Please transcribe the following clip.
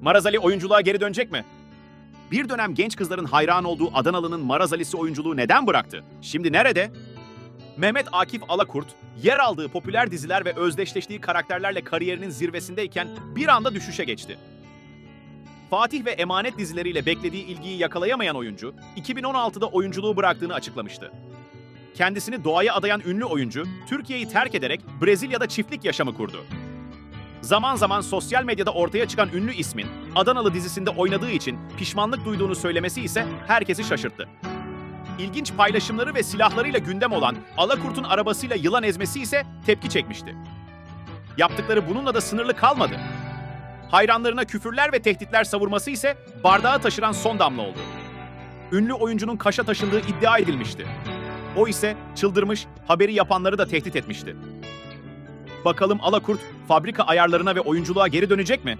Marazali oyunculuğa geri dönecek mi? Bir dönem genç kızların hayran olduğu Adanalı'nın Marazali'si oyunculuğu neden bıraktı? Şimdi nerede? Mehmet Akif Alakurt, yer aldığı popüler diziler ve özdeşleştiği karakterlerle kariyerinin zirvesindeyken bir anda düşüşe geçti. Fatih ve Emanet dizileriyle beklediği ilgiyi yakalayamayan oyuncu, 2016'da oyunculuğu bıraktığını açıklamıştı. Kendisini doğaya adayan ünlü oyuncu, Türkiye'yi terk ederek Brezilya'da çiftlik yaşamı kurdu. Zaman zaman sosyal medyada ortaya çıkan ünlü ismin Adanalı dizisinde oynadığı için pişmanlık duyduğunu söylemesi ise herkesi şaşırttı. İlginç paylaşımları ve silahlarıyla gündem olan Alakurt'un arabasıyla yılan ezmesi ise tepki çekmişti. Yaptıkları bununla da sınırlı kalmadı. Hayranlarına küfürler ve tehditler savurması ise bardağı taşıran son damla oldu. Ünlü oyuncunun kaşa taşındığı iddia edilmişti. O ise çıldırmış, haberi yapanları da tehdit etmişti. Bakalım Alakurt fabrika ayarlarına ve oyunculuğa geri dönecek mi?